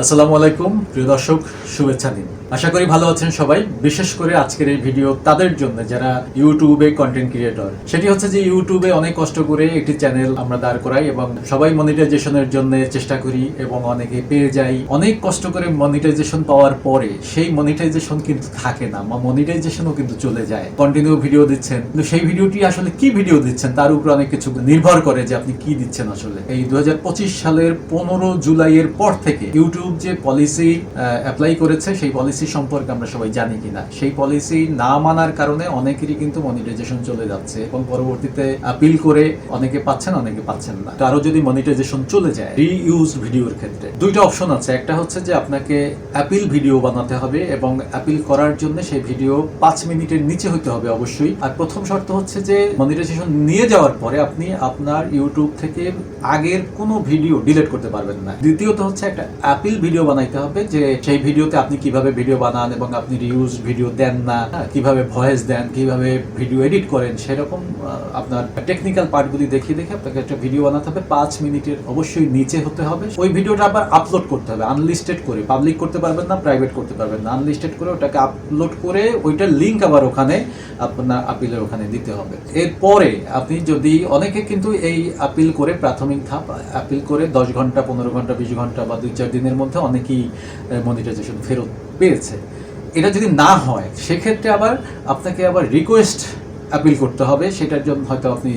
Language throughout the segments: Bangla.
আসসালামু আলাইকুম প্রিয় দর্শক শুভেচ্ছা দিন। আশা করি ভালো আছেন সবাই। বিশেষ করে আজকের এই ভিডিও তাদের জন্য যারা ইউটিউবে কন্টেন্ট ক্রিয়েটর সেটি হচ্ছে যে ইউটিউবে অনেক কষ্ট করে একটি চ্যানেল আমরা দাঁড় করাই এবং সবাই মনিটাইজেশনের জন্য চেষ্টা করি এবং অনেকে পেয়ে যাই। অনেক কষ্ট করে মনিটাইজেশন পাওয়ার পরে সেই মনিটাইজেশন কিন্তু থাকে না বা মনিটাইজেশনও কিন্তু চলে যায়। কন্টিনিউ ভিডিও দিচ্ছেন। কিন্তু সেই ভিডিওটি আসলে কি ভিডিও দিচ্ছেন তার উপর অনেক কিছু নির্ভর করে যে আপনি কি দিচ্ছেন আসলে। এই দু হাজার পঁচিশ সালের পনেরো জুলাইয়ের পর থেকে ইউটিউব যে পলিসি অ্যাপ্লাই করেছে সেই পলিসি সম্পর্কে আমরা সবাই জানি কিনা, সেই পলিসি না মানার কারণে অনেকেরই কিন্তু মনিটাইজেশন চলে যাচ্ছে এবং পরবর্তীতে আপিল করে অনেকে পাচ্ছেন অনেকে পাচ্ছেন না। কারও যদি মনিটাইজেশন চলে যায় রিইউজ ভিডিওর ক্ষেত্রে। দুইটা অপশন আছে। একটা হচ্ছে যে আপনাকে অ্যাপিল ভিডিও বানাতে হবে এবং অ্যাপিল করার জন্য সেই ভিডিও পাঁচ মিনিটের নিচে হতে হবে অবশ্যই। আর প্রথম শর্ত হচ্ছে যে মনিটাইজেশন নিয়ে যাওয়ার পরে আপনি আপনার ইউটিউব থেকে আগের কোনো ভিডিও ডিলিট করতে পারবেন না। দ্বিতীয়ত হচ্ছে একটা অ্যাপিল ভিডিও বানাইতে হবে যে সেই ভিডিওতে আপনি কীভাবে ভিডিও বানান এবং আপনি রিউজ ভিডিও দেন না হ্যাঁ, কীভাবে ভয়েস দেন কীভাবে ভিডিও এডিট করেন সেরকম আপনার টেকনিক্যাল পার্টগুলি দেখিয়ে দেখে আপনাকে একটা ভিডিও বানাতে হবে। পাঁচ মিনিটের অবশ্যই নিচে হতে হবে। ওই ভিডিওটা আবার আপলোড করতে হবে আনলিস্টেড করে। পাবলিক করতে পারবেন না প্রাইভেট করতে পারবেন না। আনলিস্টেড করে ওটাকে আপলোড করে ওইটার লিঙ্ক আবার ওখানে আপনার আপিলের ওখানে দিতে হবে। এরপরে আপনি যদি অনেকে কিন্তু এই আপিল করে প্রাথমিক ধাপ আপিল করে দশ ঘণ্টা পনেরো ঘণ্টা বিশ ঘণ্টা বা দুই চার দিনের মধ্যে অনেকেই মনিটাইজেশন ফেরত পেয়েছে। এটা যদি না হয়, সেক্ষেত্রে আবার আপনাকে আবার রিকোয়েস্ট অ্যাপিল করতে হবে। সেটার জন্য হয়তো আপনি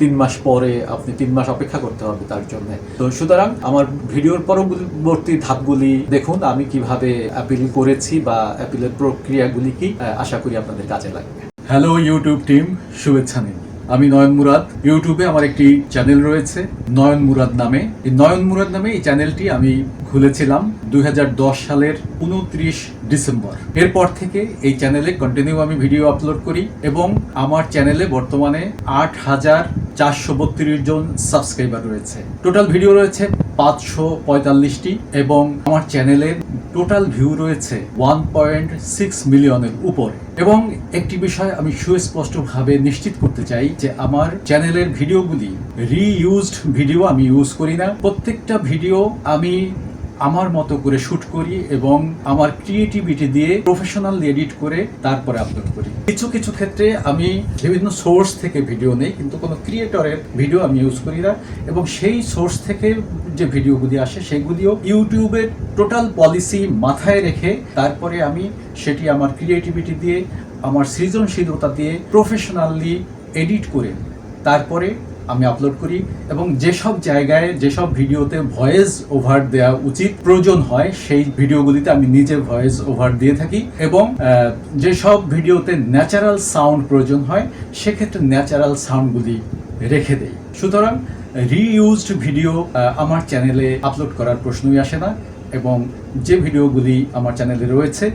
তিন মাস পরে আপনি তিন মাস অপেক্ষা করতে হবে তার জন্য। তো সুতরাং আমার ভিডিওর পরবর্তী ধাপগুলি দেখুন, আমি কীভাবে অ্যাপিল করেছি বা অ্যাপিলের প্রক্রিয়াগুলি কি আশা করি আপনাদের কাজে লাগবে। হ্যালো ইউটিউব টিম শুভেচ্ছা নিন। আমি নয়ন মুরাদ। ইউটিউবে আমার একটি চ্যানেল রয়েছে, নয়ন মুরাদ নামে। এই নয়ন মুরাদ নামে এই চ্যানেলটি আমি খুলেছিলাম দুই হাজার দশ সালের উনত্রিশ ডিসেম্বর। এরপর থেকে এই চ্যানেলে কন্টিনিউ আমি ভিডিও আপলোড করি এবং আমার চ্যানেলে বর্তমানে আট হাজার চারশো বত্রিশ জন সাবস্ক্রাইবার রয়েছে। টোটাল ভিডিও রয়েছে পাঁচশো পঁয়তাল্লিশটি এবং আমার চ্যানেলের টোটাল ভিউ রয়েছে ওয়ান পয়েন্ট সিক্স মিলিয়নের উপরে। এবং একটি বিষয় আমি সুস্পষ্টভাবে নিশ্চিত করতে চাই যে আমার চ্যানেলের ভিডিওগুলি রিইউজড ভিডিও আমি ইউজ করি না। প্রত্যেকটা ভিডিও আমি আমার মতো করে শুট করি এবং আমার ক্রিয়েটিভিটি দিয়ে প্রফেশনাল এডিট করে তারপরে আপলোড করি। কিছু কিছু ক্ষেত্রে আমি বিভিন্ন সোর্স থেকে ভিডিও নেই, কিন্তু কোনো ক্রিয়েটরের ভিডিও আমি ইউজ করি না এবং সেই সোর্স থেকে যে ভিডিওগুলি আসে সেগুলিও ইউটিউবের টোটাল পলিসি মাথায় রেখে তারপরে আমি সেটি আমার ক্রিয়েটিভিটি দিয়ে, আমার সৃজনশীলতা দিয়ে প্রফেশনালি এডিট করে তারপরে আমি আপলোড করি এবং যেসব জায়গায়, যেসব ভিডিওতে ভয়েস ওভার দেওয়া উচিত প্রয়োজন হয়, সেই ভিডিওগুলিতে আমি নিজে ভয়েস ওভার দিয়ে থাকি এবং যেসব ভিডিওতে ন্যাচারাল সাউন্ড প্রয়োজন হয়, সেক্ষেত্রে ন্যাচারাল সাউন্ডগুলি রেখে দেই। সুতরাং রিইউজড ভিডিও আমার চ্যানেলে আপলোড করার প্রশ্নই আসে না এবং যে ভিডিওগুলি আমার চ্যানেলে রয়েছে,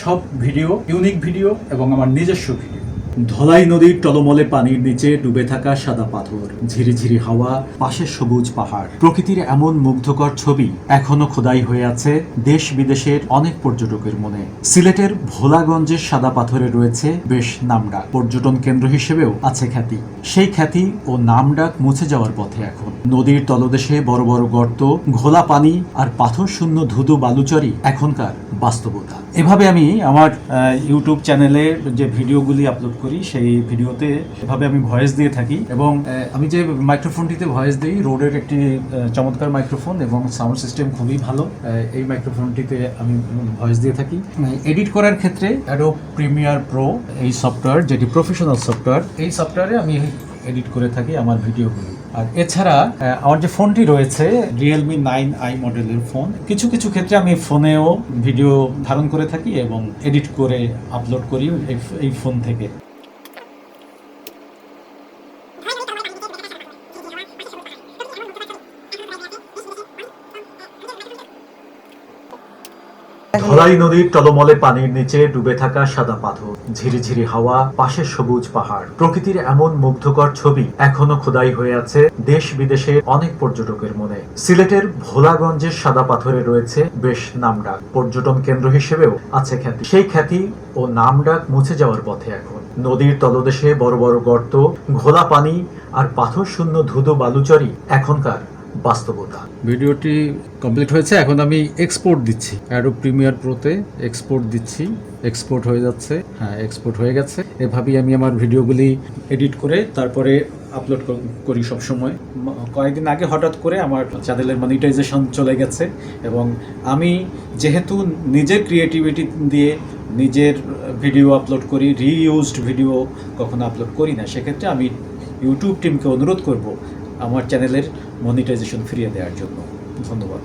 সব ভিডিও ইউনিক ভিডিও এবং আমার নিজস্ব ভিডিও ধলাই নদীর টলমলে পানির নিচে ডুবে থাকা সাদা পাথর ঝিরিঝিরি হাওয়া, পাশে সবুজ পাহাড়। প্রকৃতির এমন মুগ্ধকর ছবি এখনও খোদাই হয়ে আছে দেশ বিদেশের অনেক পর্যটকের মনে। সিলেটের ভোলাগঞ্জের সাদা পাথরে রয়েছে বেশ নামডাক। পর্যটন কেন্দ্র হিসেবেও আছে খ্যাতি। সেই খ্যাতি ও নামডাক মুছে যাওয়ার পথে এখন। নদীর তলদেশে বড় বড় গর্ত, ঘোলা পানি আর পাথর শূন্য ধুধু বালুচরি এখনকার বাস্তবতা। এভাবে আমি আমার ইউটিউব চ্যানেলে যে ভিডিওগুলি আপলোড করি সেই ভিডিওতে এভাবে আমি ভয়েস দিয়ে থাকি এবং আমি যে মাইক্রোফোনটিতে ভয়েস দিই, রোডের একটি চমৎকার মাইক্রোফোন এবং সাউন্ড সিস্টেম খুবই ভালো। এই মাইক্রোফোনটিতে আমি ভয়েস দিয়ে থাকি। এডিট করার ক্ষেত্রে অ্যাডো প্রিমিয়ার প্রো এই সফটওয়্যার, যেটি প্রফেশনাল সফটওয়্যার, এই সফটওয়্যারে আমি এডিট করে থাকি আমার ভিডিওগুলি। আর এছাড়া আমার যে ফোনটি রয়েছে রিয়েলমি নাইন আই মডেলের ফোন, কিছু কিছু ক্ষেত্রে আমি ফোনেও ভিডিও ধারণ করে থাকি এবং এডিট করে আপলোড করি এই ফোন থেকে। ধলাই নদীর টলমলে পানির নিচে ডুবে থাকা সাদা পাথর, ঝিরিঝিরি হাওয়া, পাশে সবুজ পাহাড়। প্রকৃতির এমন মুগ্ধকর ছবি এখনও খোদাই হয়ে আছে দেশ বিদেশের অনেক পর্যটকের মনে। সিলেটের ভোলাগঞ্জের সাদা পাথরে রয়েছে বেশ নামডাক। পর্যটন কেন্দ্র হিসেবেও আছে খ্যাতি। সেই খ্যাতি ও নামডাক মুছে যাওয়ার পথে এখন। নদীর তলদেশে বড় বড় গর্ত, ঘোলা পানি আর পাথর শূন্য ধুধু বালুচরি এখনকার বাস্তবতা। ভিডিওটি কমপ্লিট হয়েছে, এখন আমি এক্সপোর্ট দিচ্ছি। অ্যাডো প্রিমিয়ার প্রোতে এক্সপোর্ট দিচ্ছি। এক্সপোর্ট হয়ে যাচ্ছে। হ্যাঁ এক্সপোর্ট হয়ে গেছে। এভাবেই আমি আমার ভিডিওগুলি এডিট করে তারপরে আপলোড করি সব সময় কয়েকদিন আগে হঠাৎ করে আমার চ্যানেলের মনিটাইজেশন চলে গেছে এবং আমি যেহেতু নিজের ক্রিয়েটিভিটি দিয়ে নিজের ভিডিও আপলোড করি রিইউজড ভিডিও কখনো আপলোড করি না, সেক্ষেত্রে আমি ইউটিউব টিমকে অনুরোধ করব আমার চ্যানেলের মনিটাইজেশন ফিরিয়ে দেওয়ার জন্য। ধন্যবাদ।